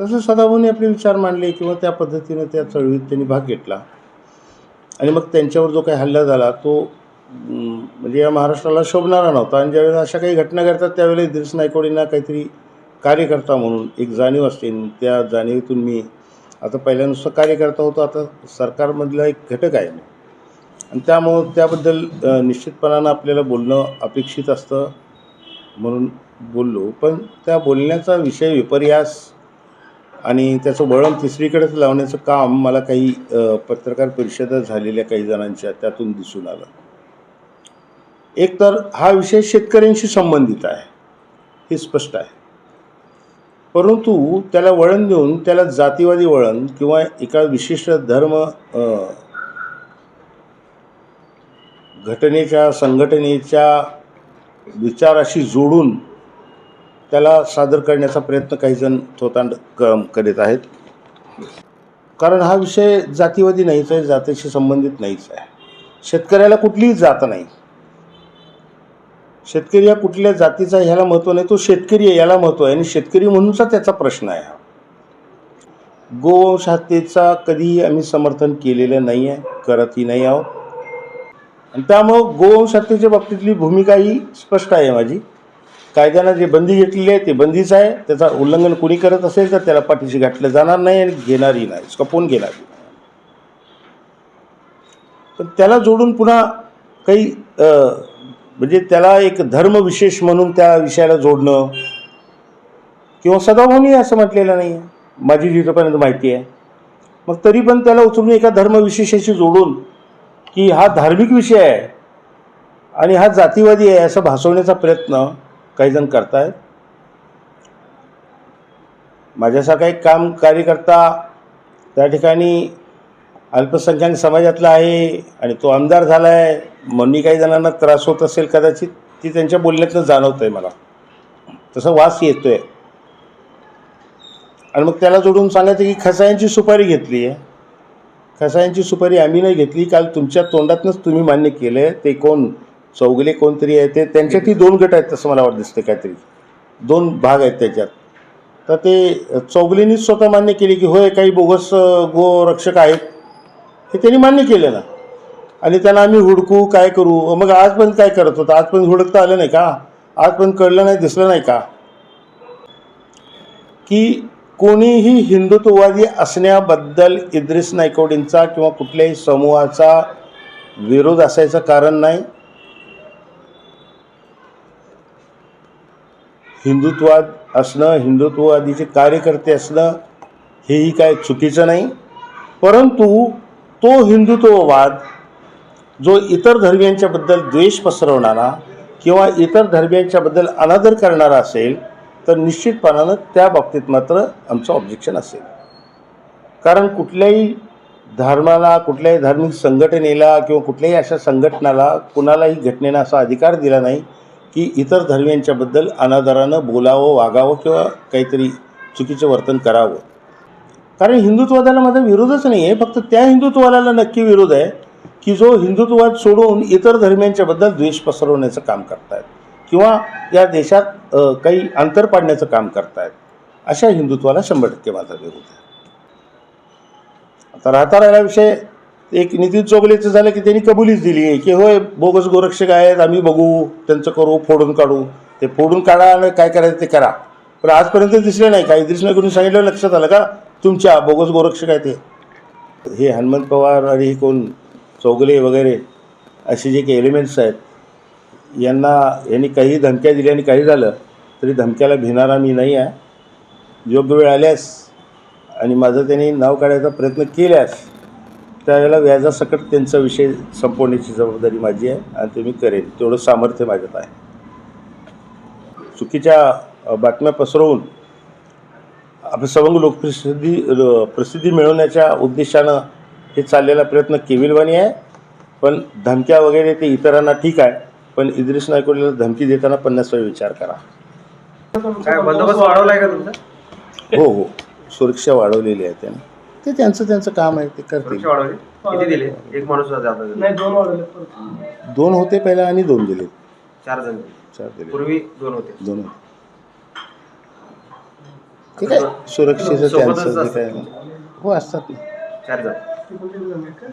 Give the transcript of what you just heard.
तसं सदाभाऊने आपले विचार मांडले किंवा त्या पद्धतीनं त्या चळवळीत त्यांनी भाग घेतला. आणि मग त्यांच्यावर जो काही हल्ला झाला तो म्हणजे या महाराष्ट्राला शोभणारा नव्हता. आणि ज्यावेळेला अशा काही घटना घडतात त्यावेळेला इद्रिस नायकोडींना काहीतरी कार्यकर्ता म्हणून एक जाणीव असते. त्या जाणीवेतून मी आता पहिल्या नुसतं कार्यकर्ता होतो आता सरकारमधला एक घटक आहे. आणि त्यामुळं त्याबद्दल निश्चितपणानं आपल्याला बोलणं अपेक्षित असतं म्हणून बोललो. पण त्या बोलण्याचा विषय विपर्यास आणि त्याचं वळण तिसरीकडेच लावण्याचं काम मला काही पत्रकार परिषदा झालेल्या काही जणांच्या त्यातून दिसून आलं. एक तर हा विषय शेतकऱ्यांशी संबंधित आहे हे स्पष्ट आहे. परंतु त्याला वळण देऊन त्याला जातीवादी वळण किंवा एका विशिष्ट धर्म घटनेच्या संघटनेच्या विचाराशी जोडून त्याला सादर करण्याचा प्रयत्न काही जण थोतांड क करीत आहेत. कारण हा विषय जातीवादी नाहीच आहे जातीशी संबंधित नाहीच आहे. शेतकऱ्याला कुठलीही जात नाही. शेतकरी हा कुठल्या जातीचा ह्याला महत्त्व नाही. तो शेतकरी आहे याला महत्त्व आहे. आणि शेतकरी म्हणूनचा त्याचा प्रश्न आहे हा. गोवंश हत्येचा कधीही आम्ही समर्थन केलेलं नाही आहे करतही नाही आहोत. आणि त्यामुळं गोवंश हत्येच्या बाबतीतली भूमिका ही स्पष्ट आहे माझी. कायद्यानं जे बंदी घेतलेली आहे ते बंदीच आहे. त्याचा उल्लंघन कुणी करत असेल तर त्याला पाठीशी घातलं जाणार नाही आणि घेणारही नाही. स्कपून घेणारही पण त्याला जोडून पुन्हा काही म्हणजे त्याला एक धर्मविशेष म्हणून त्या विषयाला जोडणं किंवा सदाभाऊनी असं म्हटलेलं नाही आहे माझी जिथपर्यंत माहिती आहे. मग तरी पण त्याला उचलून एका धर्मविशेषाशी जोडून की हा धार्मिक विषय आहे आणि हा जातीवादी आहे असं भासवण्याचा प्रयत्न काही जण करतायत. माझ्यासारखा एक काम कार्यकर्ता त्या ठिकाणी अल्पसंख्याक समाजातला आहे आणि तो आमदार झाला आहे म्हणून काही जणांना त्रास होत असेल कदाचित ती त्यांच्या बोलण्यातनं जाणवतं आहे मला. तसं वास येतो आहे आणि मग त्याला जोडून सांगायचं की खसायांची सुपारी घेतली आहे खसायांची सुपारी आम्ही नाही घेतली काल तुमच्या तोंडातनंच तुम्ही मान्य केलं आहे ते कोण? चौगले कोणतरी आहे ते त्यांच्यातही दोन गट आहेत तसं मला वाटत दिसतं काहीतरी. दोन भाग आहेत त्याच्यात. तर ते चौगलेनीच स्वतः मान्य केले की होय काही बोगस गोरक्षक आहेत. हे त्यांनी मान्य केलं ना. आणि त्यांना आम्ही हुडकू काय करू? मग आज पण काय करत होतं? आज पण हुडकता आलं नाही का? आज पण कळलं नाही दिसलं नाही का? की कोणीही हिंदुत्ववादी असण्याबद्दल इद्रिस नायकवडींचा किंवा कुठल्याही समूहाचा विरोध असायचं कारण नाही. हिंदुत्वाद असणं हिंदुत्ववादीचे कार्यकर्ते असणं हेही काय चुकीचं नाही. परंतु तो हिंदुत्ववाद जो इतर धर्मियांच्याबद्दल द्वेष पसरवणारा किंवा इतर धर्मियांच्याबद्दल अनादर करणारा असेल तर निश्चितपणानं त्या बाबतीत मात्र आमचं ऑब्जेक्शन असेल. कारण कुठल्याही धर्माला कुठल्याही धार्मिक संघटनेला किंवा कुठल्याही अशा संघटनाला कुणालाही घटनेनं असा अधिकार दिला नाही की इतर धर्मियांच्याबद्दल अनादरानं बोलावं वागावं किंवा काहीतरी चुकीचं वर्तन करावं. कारण हिंदुत्वादाला माझा विरोधच नाही आहे फक्त त्या हिंदुत्वाला नक्की विरोध आहे की जो हिंदुत्ववाद सोडून इतर धर्मियांच्याबद्दल द्वेष पसरवण्याचं काम करतायत किंवा या देशात काही अंतर पाडण्याचं काम करतायत. अशा हिंदुत्वाला शंभर टक्के माझा विरोध आहे. आता राहता राहिला विषय एक नितीन चोगलेचं झालं की त्यांनी कबुलीच दिली. आहे की होय बोगस गोरक्षक आहेत आम्ही बघू त्यांचं करू फोडून काढू. ते फोडून काढा आणि काय करायचं ते करा. पण आजपर्यंत दिसलं नाही काही दिसणं करून सांगितलं लक्षात आलं का? तुमच्या बोगस गोरक्षक आहे ते. हे हनुमंत पवार आणि हे कोण? चौगले वगैरे असे जे काही एलिमेंट्स आहेत यांना यांनी काही धमक्या दिल्या आणि काही झालं तरी धमक्याला भिणारा मी नाही आहे. योग्य वेळ आल्यास आणि माझं त्यांनी नाव काढायचा प्रयत्न केल्यास त्यावेळेला व्याजासकट त्यांचा विषय संपवण्याची जबाबदारी माझी आहे आणि ते मी करेन. तेवढं सामर्थ्य माझ्यात आहे. चुकीच्या बातम्या पसरवून आपलं सवंग लोकप्रसिद्धी प्रसिद्धी मिळवण्याच्या उद्देशानं हे चाललेला प्रयत्न केविलवाणी आहे. पण धमक्या वगैरे ते इतरांना ठीक आहे. पण इद्रिस नायकोडीला धमकी देताना पन्नास वेळ विचार करा. काय बंदोबस्त वाढवलाय का तुमचा? हो हो. सुरक्षा वाढवलेली आहे त्याने. ते त्यांचं त्यांचं काम आहे ते करतील. सुरक्षा वाढवली किती दिले? एक माणूस होता आता दिले. नाही. दोन वाढवले परत. दोन होते पहिला आणि दोन दिले. चार जण. चार दिले. पूर्वी दोन होते. दोन होते. ठीक आहे. सुरक्षेचं सोबतच त्यांचं जे असतात. काय? हो असतात. ना चार जण. ते कोणते जण आहेत का?